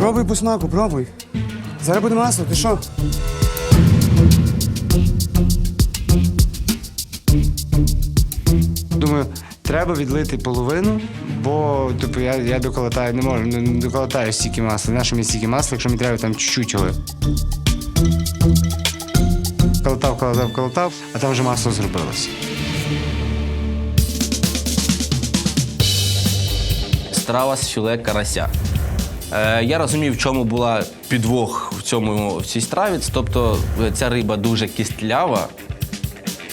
Пробуй по смаку, пробуй. Зараз буде масло, ти що? Думаю, треба відлити половину, бо типу, я, я доколотаю, не можу, не, не доколотаю стільки масла. Наше мені стільки масла, якщо мені треба там чуть-чуть його. Колотав, колотав, колотав, а там вже масло зробилося. Страва з філе карася. Е, я розумів, в чому була підвох в, цьому, в цій страві. Тобто е, ця риба дуже кістлява,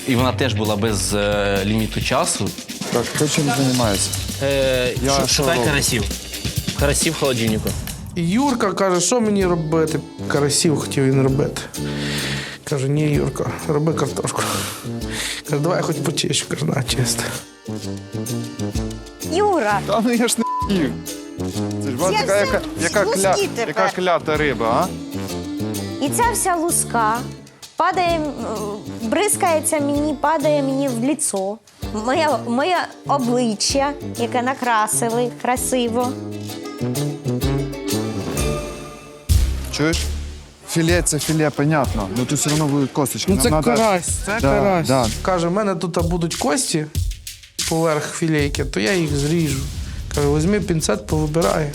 і вона теж була без е, ліміту часу. Так, хто чим займається? Е, Я шу- що шукай роблю? карасів. Карасів в холодильнику. Юрка каже, що мені робити? Карасів хотів він робити. Каже, ні, Юрка, роби картошку. Каже, давай я хоч почищу, каже, на чисто. Юра, Та ну я ж не. Це ж бачиш, Я яка, яка, яка, луски кля, тепер. яка клята риба, а? і ця вся луска падає, м, бризкається мені, падає мені в ліцо. Моє, моє обличчя, яке накрасили красиво. Чуєш? Філе це філе, понятно. Ну тут все одно будуть косточки. Ну це надо- карась, це Да, карась. да. Каже, в мене тут будуть кості поверх філейки, то я їх зріжу. Каже, візьми пінцет, повибирай.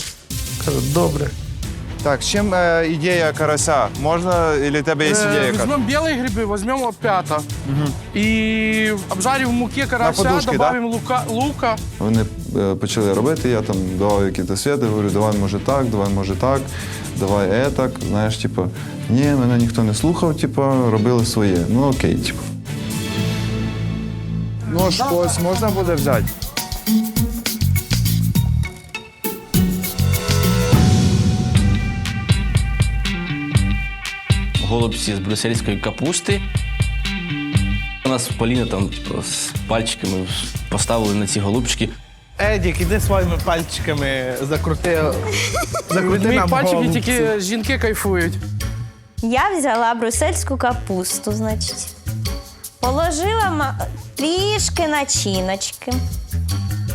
Каже, добре. Так, з чим е, ідея карася? Можна, і в тебе є ідея? яка? Візьмемо білі гриби, візьмемо опята. І обжарив муки карася, подушки, да? додаємо лука, лука. Вони е, почали робити, я там давав якісь світи, говорю, давай може так, давай може так, давай етак. Знаєш, типу, ні, мене ніхто не слухав, типу, робили своє. Ну окей, типу. Нож ось можна буде взяти? Голубці з брюссельської капусти. У нас Поліна там типу, з пальчиками поставили на ці голубчики. Едік, іди своїми пальчиками закрути. Закрути моїх нам пальчиків голубці. тільки жінки кайфують. Я взяла брусельську капусту, значить. Положила ма- трішки начиночки.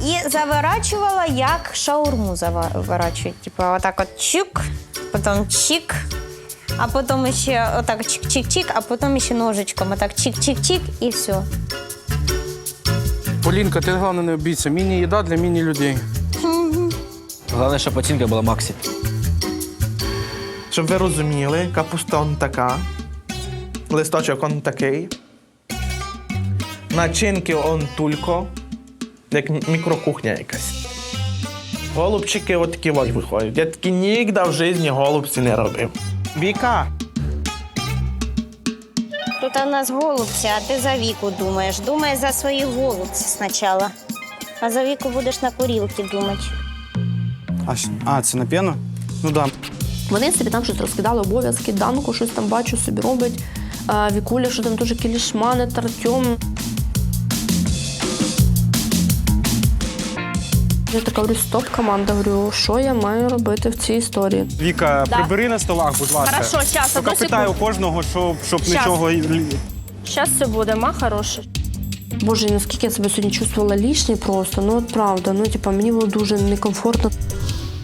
І заворачувала, як шаурму заворачують. Типу, отак от чик, потім чик, а потім ще отак чик-чик-чик, а потім ще ножичком отак чик-чик-чик і все. Полінка, ти головне не обійся. Міні-їда для міні-людей. Головне, щоб оцінка була Максі. Щоб ви розуміли, капуста он така, листочок он такий. Начинки он тулько, як мікрокухня якась. Голубчики от такі от виходять. Я такі ніколи в житті голубці не робив. Віка, Тут у нас голубці, а ти за віку думаєш. Думай за свої голубці спочатку. А за віку будеш на курілки думати. А, щ- а це на п'яну? Ну. Да. Вони собі там щось розкидали обов'язки, Данко щось там бачу, собі робить. А, Вікуля, що там дуже кілішманить, Артем. Я така говорю, стоп, команда, говорю, що я маю робити в цій історії? Віка, Да. прибери на столах, будь ласка. Хорошо, щас, Тільки одну питаю секунду. кожного, щоб, щоб Щас. нічого. Зараз все буде, ма хороше. Боже, наскільки я себе сьогодні чувствувала лишнє просто, ну от правда, ну типа мені було дуже некомфортно.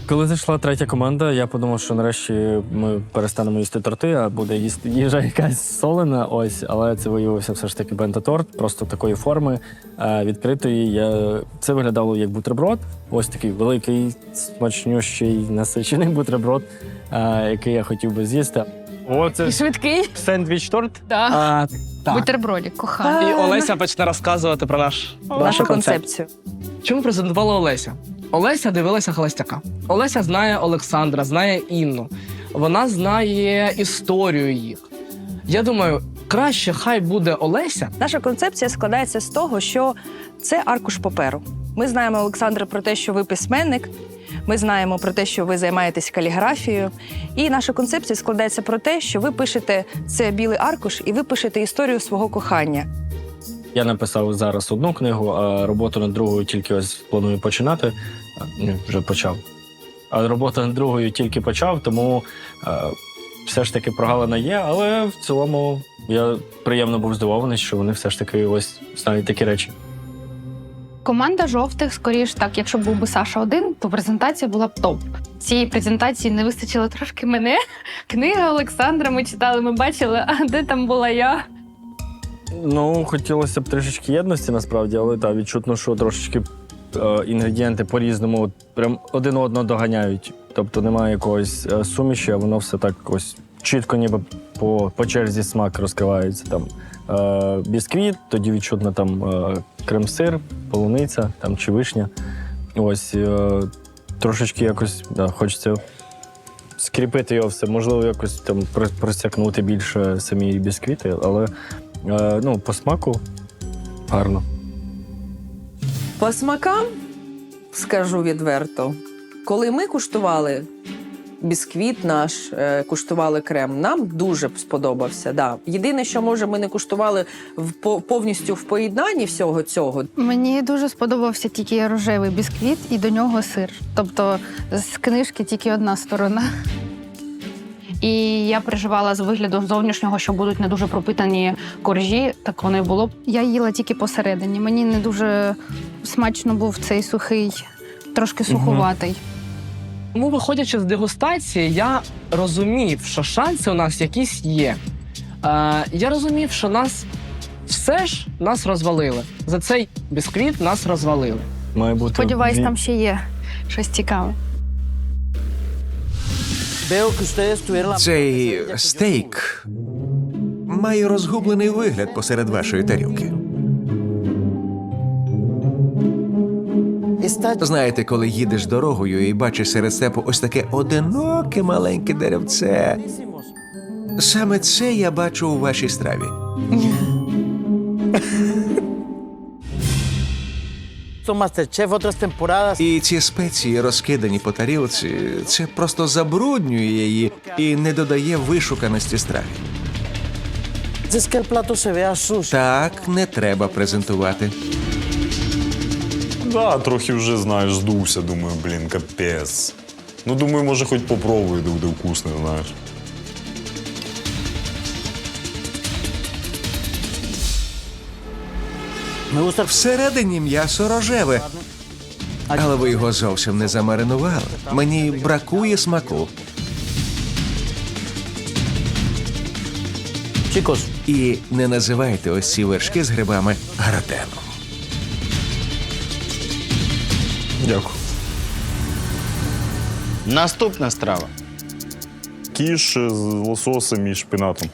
Коли зайшла третя команда, я подумав, що нарешті ми перестанемо їсти торти, а буде їсти їжа якась солена. Ось, але це виявився все ж таки бента-торт, просто такої форми е, відкритої. Я... Це виглядало як бутерброд. Ось такий великий, смачнющий, насичений бутерброд, е, який я хотів би з'їсти. О, це Швидкий сендвіч торт. Да. А, так. бутербродик, коханий. і Олеся почне розказувати про наш, Нашу концепцію. Чому презентувала Олеся? Олеся дивилася холостяка. Олеся знає Олександра, знає Інну. Вона знає історію їх. Я думаю, краще хай буде Олеся. Наша концепція складається з того, що це аркуш паперу. Ми знаємо, Олександре, про те, що ви письменник. Ми знаємо про те, що ви займаєтесь каліграфією. І наша концепція складається про те, що ви пишете це білий аркуш, і ви пишете історію свого кохання. Я написав зараз одну книгу, а роботу над другою тільки ось планую починати. Вже почав. А роботу над другою тільки почав, тому е, все ж таки прогалина є, але в цілому я приємно був здивований, що вони все ж таки ось знають такі речі. Команда жовтих, скоріш так, якщо був би Саша один, то презентація була б топ. цієї презентації не вистачило трошки мене. Книга Олександра ми читали, ми бачили, а де там була я. Ну, хотілося б трішечки єдності насправді, але так, відчутно, що трошечки інгредієнти по-різному прям один одного доганяють. Тобто немає якогось е, суміші, а воно все так ось чітко, ніби по, по черзі смак розкривається. Там е, бісквіт, тоді відчутно там е, крем-сир, полуниця там, чи вишня. Ось е, трошечки якось да, хочеться скріпити його все. Можливо, якось там просякнути більше самі бісквіти, але е, ну, по смаку гарно. По смакам скажу відверто, коли ми куштували бісквіт наш, е, куштували крем, нам дуже сподобався. Да. Єдине, що може ми не куштували в по- повністю в поєднанні всього цього. Мені дуже сподобався тільки рожевий бісквіт і до нього сир. Тобто з книжки тільки одна сторона. І я переживала з виглядом зовнішнього, що будуть не дуже пропитані коржі. Так воно і було. Я їла тільки посередині. Мені не дуже смачно був цей сухий, трошки сухуватий. Тому, виходячи з дегустації, я розумів, що шанси у нас якісь є. Е, я розумів, що нас все ж нас розвалили. За цей бісквіт нас розвалили. Має бути Сподіваюсь, дві- там ще є щось цікаве. Цей стейк має розгублений вигляд посеред вашої тарілки. Знаєте, коли їдеш дорогою і бачиш серед степу ось таке одиноке маленьке деревце. Саме це я бачу у вашій страві. І ці спеції, розкидані по тарілці, це просто забруднює її і не додає вишуканості страві. Так не треба презентувати. Да, трохи вже знаєш, здувся, думаю, блін, капець. Ну, думаю, може, хоч попробую, де буде вкусно, знаєш. Всередині м'ясо рожеве. Але ви його зовсім не замаринували. Мені бракує смаку. І не називайте ось ці вершки з грибами гратеном. Дякую. Наступна страва. Кіш з лососем і шпинатом.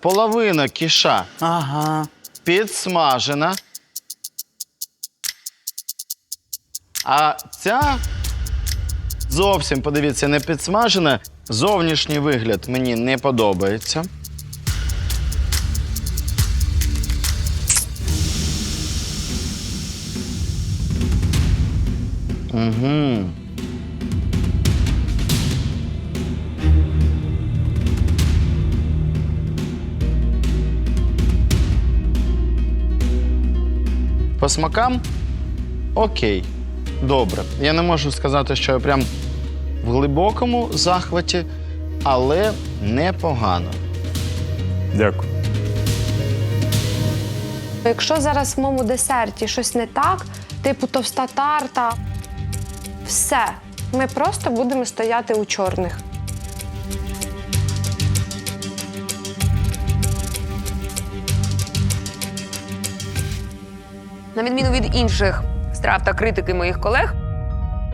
Половина кіша. Ага. Підсмажена. А ця зовсім, подивіться, не підсмажена. Зовнішній вигляд мені не подобається. Угу. По смакам окей, добре. Я не можу сказати, що я прям в глибокому захваті, але непогано. Дякую. Якщо зараз в моєму десерті щось не так, типу товста тарта, все. Ми просто будемо стояти у чорних. На відміну від інших страв та критики моїх колег,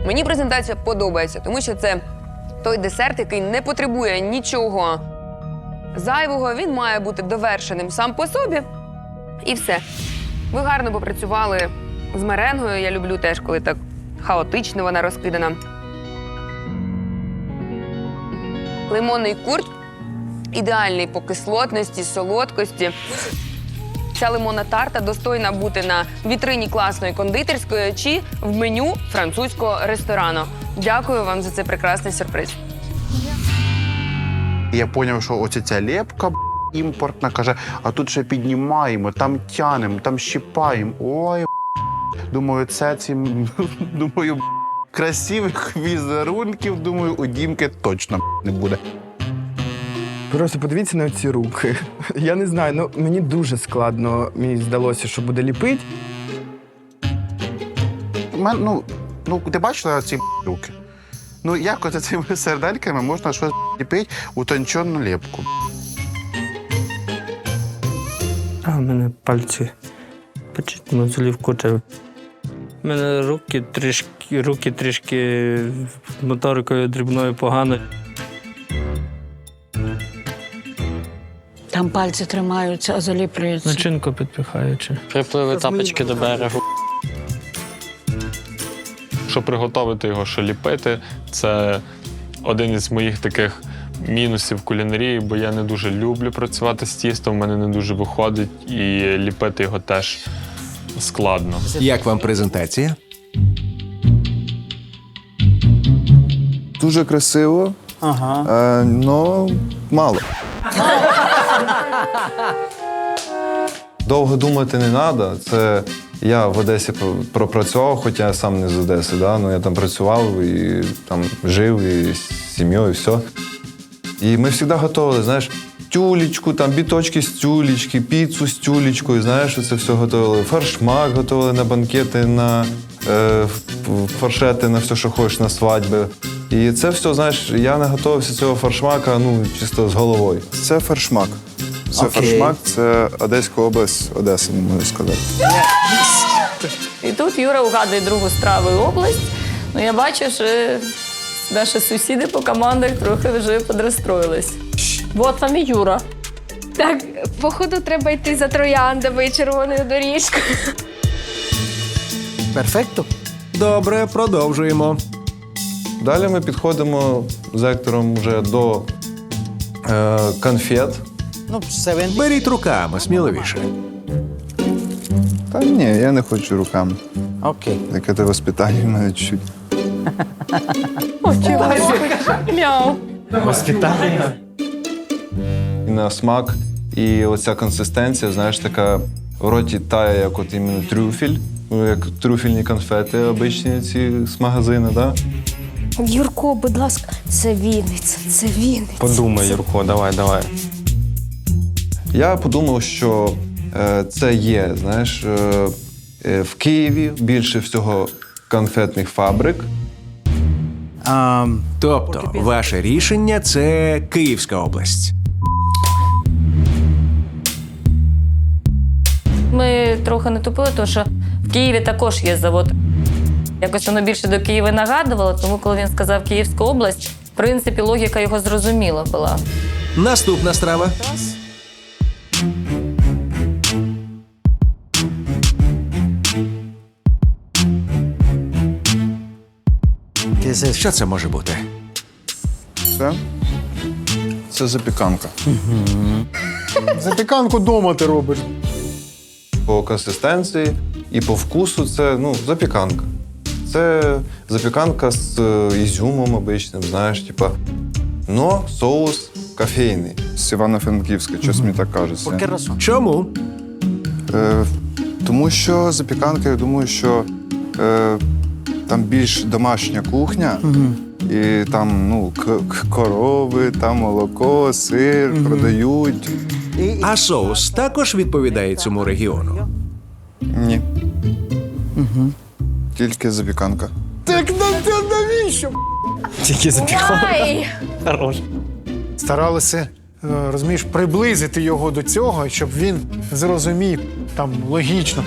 мені презентація подобається, тому що це той десерт, який не потребує нічого зайвого. Він має бути довершеним сам по собі. І все. Ви гарно попрацювали з меренгою. Я люблю теж, коли так хаотично вона розкидана. Лимонний курт ідеальний по кислотності, солодкості. Ця лимонна тарта достойна бути на вітрині класної кондитерської чи в меню французького ресторану. Дякую вам за цей прекрасний сюрприз. Я зрозумів, що оця ця лепка імпортна каже, а тут ще піднімаємо, там тянемо, там щипаємо. Ой, думаю, це ці думаю, красивих візерунків. Думаю, у Дімки точно не буде. Просто подивіться на ці руки. Я не знаю, ну мені дуже складно, мені здалося, що буде ліпити. У мене, ну, ну, ти бачила ці руки? Ну як от цими сердельками можна щось ліпити утончену лепку? А в мене пальці почти мозолів куча. У мене руки трішки, руки трішки моторикою дрібною погано. Там пальці тримаються, а заліплюються. Начинку підпихаючи. Припливи тапочки до берегу. Щоб приготувати його, що ліпити, це один із моїх таких мінусів кулінарії, бо я не дуже люблю працювати з тістом, в мене не дуже виходить, і ліпити його теж складно. Як вам презентація? Дуже красиво, Ага. е, но мало. Довго думати не треба. Це я в Одесі пропрацював, хоча я сам не з Одеси. Да? Ну, я там працював і там жив, і з сім'єю, і все. І ми завжди готували, знаєш, тюлечку, там біточки з тюлечки, піцу з тюлечкою, знаєш, це все готували. Фаршмак готували на банкети, на е, фаршети, на все, що хочеш, на свадьби. І це все, знаєш, я не готувався цього фаршмака, ну, чисто з головою. Це фаршмак. Це Окей. фаршмак, це Одеська область, Одеса, не можу сказати. І тут Юра угадує другу страву і область. Ну я бачу, що наші сусіди по командах трохи вже подрозстроїлись. Вот вам і Юра. Так, походу, треба йти за трояндами і червоною доріжкою. Перфекто. Добре, продовжуємо. Далі ми підходимо з Ектором вже до е, конфет. Ну, Беріть руками, сміливіше. Та ні, я не хочу руками. Окей. Яке те воспитання в мене чуть. Мяу. Воспитання. І на смак. І оця консистенція, знаєш, така в роті тає, як от іменно трюфель, ну, як трюфельні конфети обичні ці з магазину, да? Юрко, будь ласка, це Вінниця, це Вінниця. Подумай, Юрко, давай, давай. Я подумав, що е, це є, знаєш, е, е, в Києві більше всього конфетних фабрик. Тобто, ваше рішення це Київська область. Ми трохи не тупили, тому що в Києві також є завод. Якось воно більше до Києва нагадувало, тому коли він сказав Київська область, в принципі, логіка його зрозуміла була. Наступна страва. Що це може бути? Це? Це запіканка. Запіканку вдома ти робиш. По консистенції і по вкусу це ну, запіканка. Це запіканка з е, ізюмом обичним, знаєш, типа. Но соус кофейний. З Івано-Франківська, щось мені так кажеться. Чому? Е, тому що запіканка, я думаю, що е, там більш домашня кухня, і там ну, к- к- корови, там молоко, сир продають. А соус також відповідає цьому регіону. Ні. Тільки запіканка. Так навіщо? Тільки Ай! Хорош. Старалися, е, розумієш, приблизити його до цього, щоб він зрозумів там логічно.